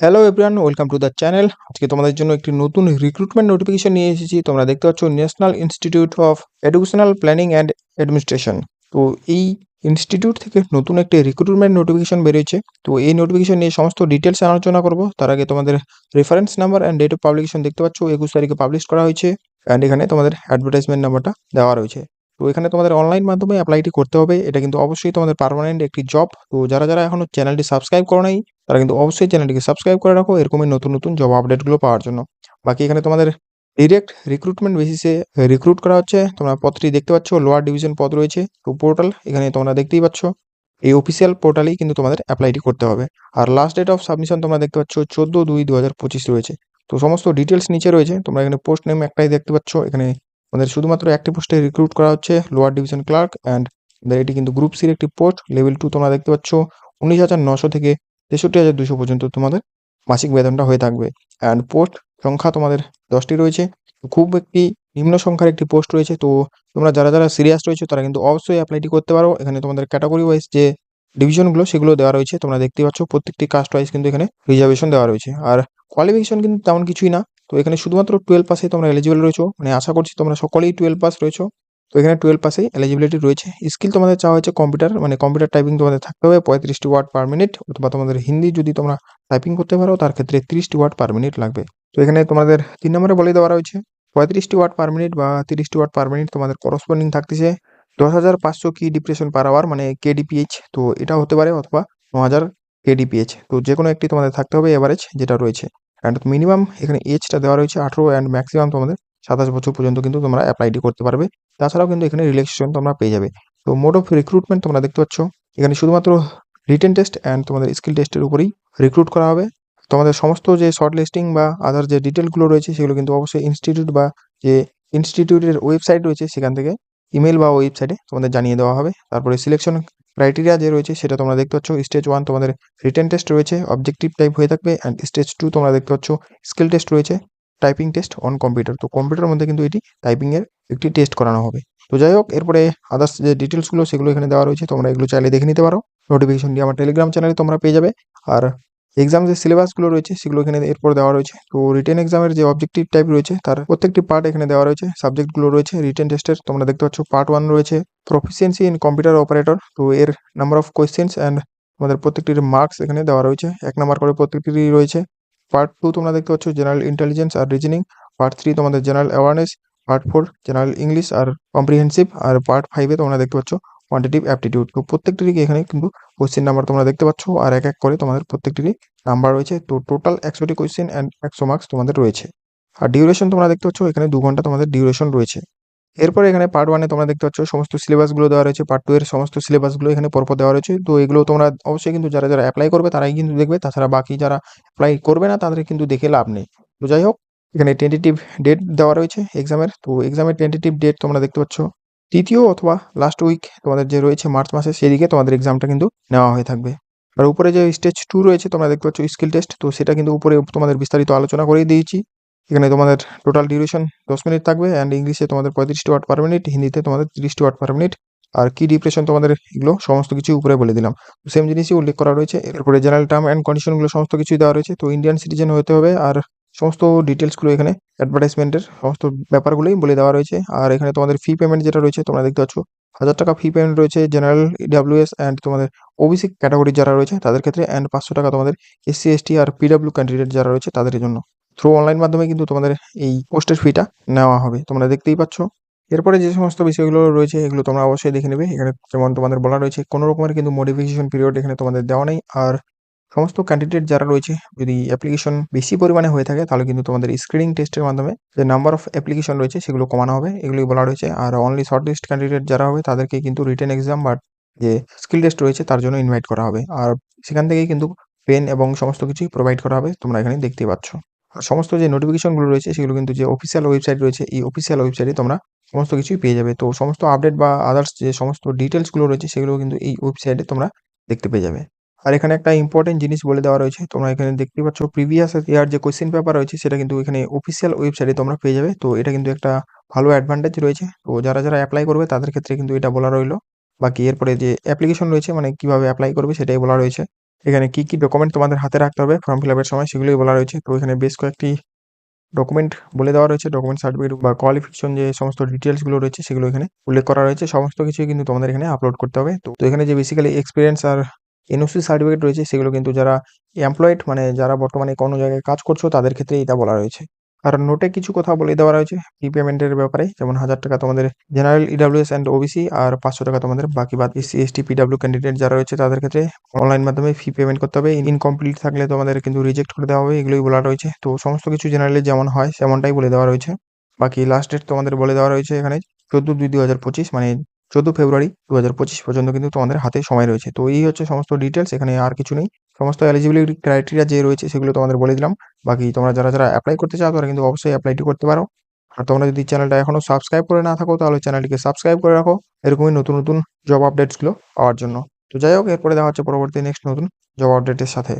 Hello everyone welcome to the channel আজকে তোমাদের জন্য একটি নতুন রিক্রুটমেন্ট নোটিফিকেশন নিয়ে এসেছি। তোমরা দেখতে পাচ্ছ National Institute of Educational Planning and Administration তো এই ইনস্টিটিউট থেকে নতুন একটি রিক্রুটমেন্ট নোটিফিকেশন বেরিয়েছে। তো এই নোটিফিকেশন নিয়ে সমস্ত ডিটেলস আলোচনা করব। তার আগে তোমাদের reference number and date of publication দেখতে পাচ্ছ। একুশ তারিখে পাবলিশ করা হয়েছে। অ্যান্ড এখানে তোমাদের অ্যাডভার্টাইজমেন্ট নাম্বারটা দেওয়া রয়েছে। তো এখানে তোমাদের অনলাইন মাধ্যমে অ্যাপ্লাইটি করতে হবে। এটা কিন্তু অবশ্যই তোমাদের পার্মানেন্ট একটি জব তো যারা যারা এখনও চ্যানেলটি সাবস্ক্রাইব করো নাই তারা কিন্তু অবশ্যই চ্যানেলটিকে সাবস্ক্রাইব করে রাখো। এরকমই নতুন নতুন জব আপডেটগুলো পাওয়ার জন্য। বাকি এখানে তোমাদের ডিরেক্ট রিক্রুটমেন্ট বেসিসে রিক্রুট করা হচ্ছে। তোমরা পদটি দেখতে পাচ্ছ লোয়ার ডিভিশন পদ রয়েছে। তো পোর্টাল এখানে তোমরা দেখতেই পাচ্ছ, এই অফিসিয়াল পোর্টালেই কিন্তু তোমাদের অ্যাপ্লাইটি করতে হবে। আর লাস্ট ডেট অফ সাবমিশন তোমরা দেখতে পাচ্ছ, চোদ্দ দুই দু হাজার পঁচিশ রয়েছে। তো সমস্ত ডিটেলস নিচে রয়েছে। তোমরা এখানে পোস্ট নেম একটাই দেখতে পাচ্ছ। এখানে আমাদের শুধুমাত্র একটি পোস্টে রিক্রুট করা হচ্ছে লোয়ার ডিভিশন ক্লার্ক অ্যান্ড এটি কিন্তু গ্রুপ সির একটি পোস্ট লেভেল টু তোমরা দেখতে পাচ্ছ। উনিশ হাজার নশো থেকে তেষট্টি হাজার দুশো পর্যন্ত তোমাদের মাসিক বেতনটা হয়ে থাকবে। অ্যান্ড পোস্ট সংখ্যা তোমাদের দশটি রয়েছে। খুব একটি নিম্ন সংখ্যার একটি পোস্ট রয়েছে। তো তোমরা যারা যারা সিরিয়াস রয়েছে, তারা কিন্তু অবশ্যই অ্যাপ্লাইটি করতে পারো। এখানে তোমাদের ক্যাটাগরি ওয়াইজ যে ডিভিশনগুলো সেগুলো দেওয়া রয়েছে। তোমরা দেখতে পাচ্ছ প্রত্যেকটি কাস্ট ওয়াইজ কিন্তু এখানে রিজার্ভেশন দেওয়া রয়েছে। আর কোয়ালিফিকেশন কিন্তু তেমন কিছুই না। তো এখানে শুধুমাত্র টুয়েলভ পাসে তোমরা এলিজিবল রয়েছো। মানে আশা করছি তোমরা সকলেই টুয়েলভ পাস রয়েছো। তো এখানে টুয়েলভ পাসেই এলিজিবিলিটি রয়েছে। স্কিল তোমাদের চাওয়া হয়েছে কম্পিউটার মানে কম্পিউটার টাইপিং তোমাদের থাকতে হবে, পঁয়ত্রিশটি ওয়ার্ড পার মিনিট অথবা তোমাদের হিন্দি যদি তোমরা টাইপিং করতে পারো, তার ক্ষেত্রে তিরিশটি ওয়ার্ড পার মিনিট লাগবে। তো এখানে তোমাদের তিন নম্বরে বলে দেওয়া রয়েছে, পঁয়ত্রিশটি ওয়ার্ড পার মিনিট বা তিরিশটি ওয়ার্ড পার মিনিট তোমাদের করসপন্ডিং থাকতেছে। দশ হাজার পাঁচশো কি ডিপ্রেশন পার আওয়ার মানে কেডিপিএইচ তো এটা হতে পারে, অথবা ন হাজার কেডিপিএইচ তো যে কোনো একটি তোমাদের থাকতে হবে এভারেজ যেটা রয়েছে। অ্যান্ড মিনিমাম এখানে এজটা দেওয়া রয়েছে আঠেরো অ্যান্ড ম্যাক্সিমাম তোমাদের সাতাশ বছর পর্যন্ত কিন্তু তোমরা অ্যাপ্লাইটি করতে পারবে। তাছাড়াও কিন্তু এখানে রিল্যাক্সেশন তোমরা পেয়ে যাবে। তো মোড অফ রিক্রুটমেন্ট তোমরা দেখতে পাচ্ছ, এখানে শুধুমাত্র রিটেন টেস্ট অ্যান্ড তোমাদের স্কিল টেস্টের উপরেই রিক্রুট করা হবে। তোমাদের সমস্ত যে শর্ট লিস্টিং বা আদার যে ডিটেলগুলো রয়েছে, সেগুলো কিন্তু অবশ্যই ইনস্টিটিউট বা যে ইনস্টিটিউটের ওয়েবসাইট রয়েছে, সেখান থেকে ইমেল বা ওয়েবসাইটে তোমাদের জানিয়ে দেওয়া হবে। তারপরে সিলেকশন ক্রাইটেরিয়া যে রয়েছে, সেটা তোমরা দেখতে পাচ্ছ। স্টেজ ওয়ান তোমাদের রিটেন টেস্ট রয়েছে অবজেক্টিভ টাইপ হয়ে থাকবে অ্যান্ড স্টেজ টু তোমরা দেখতে পাচ্ছ স্কিল টেস্ট রয়েছে। টাইপিং টেস্ট অন কম্পিউটার তো কম্পিউটারের মধ্যে কিন্তু এটি টাইপিংয়ের একটি টেস্ট করানো হবে। তো যাই হোক, এরপরে আদার্স যে ডিটেলসগুলো সেগুলো এখানে দেওয়া রয়েছে। তোমরা এগুলো চাইলে দেখে নিতে পারো। নোটিফিকেশন দিয়ে আমার টেলিগ্রাম চ্যানেলে তোমরা পেয়ে যাবে। আর এক্সাম যে সিলেবাসগুলো রয়েছে, সেগুলো এখানে এরপর দেওয়া রয়েছে। তো রিটেন এক্সামের যে অবজেক্টিভ টাইপ রয়েছে, তার প্রত্যেকটি পার্ট এখানে দেওয়া রয়েছে। সাবজেক্টগুলো রয়েছে রিটেন টেস্টের তোমরা দেখতে পাচ্ছ পার্ট ওয়ান রয়েছে। প্রফিসিয়েন্সি ইন কম্পিউটার অপারেটর তো এর নাম্বার অফ কোয়েশ্চেন্স অ্যান্ড তোমাদের প্রত্যেকটির মার্কস এখানে দেওয়া রয়েছে। এক নাম্বার করে প্রত্যেকটি রয়েছে। পার্ট টু তোমরা দেখতে পাচ্ছ জেনারেল ইন্টেলিজেন্স আর রিজনিং পার্ট থ্রি তোমাদের general awareness part four general English আর কম্প্রিহেন্সিভ আর পার্ট ফাইভে তোমরা দেখতে পাচ্ছ কোয়ান্টিটিভ অ্যাপটিটিউড তো প্রত্যেকটিরই এখানে কিন্তু কোয়েশ্চেন নাম্বার তোমরা দেখতে পাচ্ছ, আর এক এক করে তোমাদের প্রত্যেকটিরই নাম্বার রয়েছে। তো টোটাল একশোটি কোয়েশ্চেন অ্যান্ড একশো মার্কস তোমাদের রয়েছে। আর ডিউরেশন তোমরা দেখতে পাচ্ছ, এখানে দু ঘণ্টা তোমাদের ডিউরেশন রয়েছে। এরপরে এখানে পার্ট ওয়ানে তোমরা দেখতে পাচ্ছ সমস্ত সিলেবাসগুলো দেওয়া রয়েছে। পার্ট টু এর সমস্ত সিলেবাসগুলো এখানে পরপর দেওয়া রয়েছে। তো এগুলো তোমরা অবশ্যই কিন্তু যারা যারা অ্যাপ্লাই করবে তারাই কিন্তু দেখবে। তাছাড়া বাকি যারা অ্যাপ্লাই করবে না তাদের কিন্তু দেখে লাভ নেই। তো যাই হোক, এখানে টেন্টেটিভ ডেট দেওয়া রয়েছে এক্সামের তো এক্সামের টেন্টেটিভ ডেট তোমরা দেখতে পাচ্ছ তৃতীয় অথবা লাস্ট উইক তোমাদের যে রয়েছে মার্চ মাসে সেদিকে তোমাদের এক্সামটা কিন্তু নেওয়া হয়ে থাকবে। আর উপরে যে স্টেজ টু রয়েছে তোমরা দেখতে পাচ্ছ স্কিল টেস্ট তো সেটা কিন্তু উপরে তোমাদের বিস্তারিত আলোচনা করেই দিয়েছি। এখানে তোমাদের টোটাল ডিউরেশন দশ মিনিট থাকবে অ্যান্ড ইংলিশে তোমাদের পঁয়ত্রিশটি ওয়াট পার মিনিট হিন্দিতে তোমাদের তিরিশটি ওয়াট পার মিনিট আর কি ডিপ্রেশন তোমাদের এগুলো সমস্ত কিছু উপরে বলে দিলাম। সেম জিনিসই উল্লেখ করা রয়েছে, এরপরে জেনারেল টার্ম অ্যান্ড কন্ডিশনগুলো সমস্ত কিছুই দেওয়া রয়েছে, তো ইন্ডিয়ান সিটিজেন হতে হবে, আর সমস্ত ডিটেলসগুলো এখানে অ্যাডভার্টাইজমেন্টের সমস্ত ব্যাপারগুলোই বলে দেওয়া রয়েছে, আর এখানে তোমাদের ফি পেমেন্ট যেটা রয়েছে, তোমরা দেখতে পাচ্ছ, হাজার টাকা ফি পেমেন্ট রয়েছে জেনারেল ডাব্লিউএস অ্যান্ড তোমাদের ওবিসি ক্যাটাগরি যারা রয়েছে, তাদের ক্ষেত্রে অ্যান্ড পাঁচশো টাকা তোমাদের এসসি এসটি আর পিডাব্লিউ ক্যান্ডিডেট যারা রয়েছে, তাদের জন্য। থ্রু অনলাইন মাধ্যমে কিন্তু তোমাদের এই পোস্টের ফিটা নেওয়া হবে। তোমরা দেখতেই পাচ্ছ। এরপরে যে সমস্ত বিষয়গুলো রয়েছে, এগুলো তোমরা অবশ্যই দেখে নেবে। এখানে যেমন তোমাদের বলা রয়েছে, কোনো রকমের কিন্তু মডিফিকেশন পিরিয়ড এখানে তোমাদের দেওয়া নেই। আর সমস্ত ক্যান্ডিডেট যারা রয়েছে, যদি অ্যাপ্লিকেশন বেশি পরিমাণে হয়ে থাকে, তাহলে কিন্তু তোমাদের স্ক্রিনিং টেস্টের মাধ্যমে যে নাম্বার অফ অ্যাপ্লিকেশন রয়েছে, সেগুলো কমানো হবে। এগুলোই বলা রয়েছে। আর অনলি শর্ট লিস্ট ক্যান্ডিডেট যারা হবে, তাদেরকে কিন্তু রিটেন এক্সাম বা যে স্কিল টেস্ট রয়েছে, তার জন্য ইনভাইট করা হবে। আর সেখান থেকেই কিন্তু পেন এবং সমস্ত কিছুই প্রোভাইড করা হবে। তোমরা এখানে দেখতেই পাচ্ছ। সমস্ত যে নোটিফিকেশনগুলো রয়েছে, সেগুলো কিন্তু যে অফিসিয়াল ওয়েবসাইট রয়েছে, এই অফিসিয়াল ওয়েবসাইটে তোমরা সমস্ত কিছুই পেয়ে যাবে। তো সমস্ত আপডেট বা আদার্স যে সমস্ত ডিটেলসগুলো রয়েছে সেগুলো কিন্তু এই ওয়েবসাইটে তোমরা দেখতে পেয়ে যাবে। আর এখানে একটা ইম্পর্টেন্ট জিনিস বলে দেওয়া রয়েছে, তোমরা এখানে দেখতে পাচ্ছ প্রিভিয়াস ইয়ার যে কোয়েশ্চেন পেপার রয়েছে, সেটা কিন্তু এখানে অফিসিয়াল ওয়েবসাইটে তোমরা পেয়ে যাবে। তো এটা কিন্তু একটা ভালো অ্যাডভান্টেজ রয়েছে। তো যারা যারা অ্যাপ্লাই করবে, তাদের ক্ষেত্রে কিন্তু এটা বলা রইল। বাকি এরপরে যে অ্যাপ্লিকেশন রয়েছে মানে কীভাবে অ্যাপ্লাই করবে, সেটাই বলা রয়েছে। এখানে কি কি ডকুমেন্ট তোমাদের হাতে রাখতে হবে? ফর্ম ফিল আপের সময় সেগুলোই বলা রয়েছে। তো এখানে বেশ কয়েকটি ডকুমেন্ট বলে দেওয়া রয়েছে। ডকুমেন্ট সার্টিফিকেট বা কোয়ালিফিকেশন যে সমস্ত ডিটেলসগুলো রয়েছে, সেগুলো এখানে উল্লেখ করা রয়েছে। সমস্ত কিছুই কিন্তু তোমাদের এখানে আপলোড করতে হবে। তো এখানে যে বেসিক্যালি এক্সপিরিয়েন্স আর এনওসি সার্টিফিকেট রয়েছে, সেগুলো কিন্তু যারা এমপ্লয়েড মানে যারা বর্তমানে কোনো জায়গায় কাজ করছ, তাদের ক্ষেত্রে এটা বলা রয়েছে। আর নোটে কিছু কথা বলে দেওয়া রয়েছে ফি পেমেন্টের ব্যাপারে। যেমন হাজার টাকা তোমাদের জেনারেল ইডাব্লিউএস অ্যান্ড ওবিসি আর পাঁচশো টাকা তোমাদের বাকি বাদ এসসি এসটি পিডাব্লিউ ক্যান্ডিডেট যারা রয়েছে তাদের ক্ষেত্রে অনলাইন মাধ্যমে ফি পেমেন্ট করতে হবে। ইনকমপ্লিট থাকলে তোমাদের কিন্তু রিজেক্ট করে দেওয়া হবে, এগুলোই বলা রয়েছে। তো সমস্ত কিছু জেনারেলি যেমন হয়, সেমনটাই বলে দেওয়া রয়েছে। বাকি লাস্ট ডেট তোমাদের বলে দেওয়া রয়েছে এখানে চোদ্দ দুই দু হাজার পঁচিশ মানে চোদ্দ ফেব্রুয়ারি দু হাজার পঁচিশ পর্যন্ত কিন্তু তোমাদের হাতে সময় রয়েছে। তো এই হচ্ছে সমস্ত ডিটেলস এখানে আর কিছু নেই। সমস্ত এলিজিবিলিটি ক্রাইটেরিয়া যে রয়েছে সেগুলো তোমাদের বলে দিলাম। বাকি তোমরা যারা যারা অ্যাপ্লাই করতে চাও, তারা কিন্তু অবশ্যই অ্যাপ্লাইটি করতে পারো। আর তোমরা যদি চ্যানেলটা এখনও সাবস্ক্রাইব করে না থাকো, তাহলে চ্যানেলটিকে সাবস্ক্রাইব করে রাখো। এরকমই নতুন নতুন জব আপডেটসগুলো পাওয়ার জন্য। তো যাই হোক, এরপরে দেখা হচ্ছে পরবর্তী নেক্সট নতুন জব আপডেটের সাথে।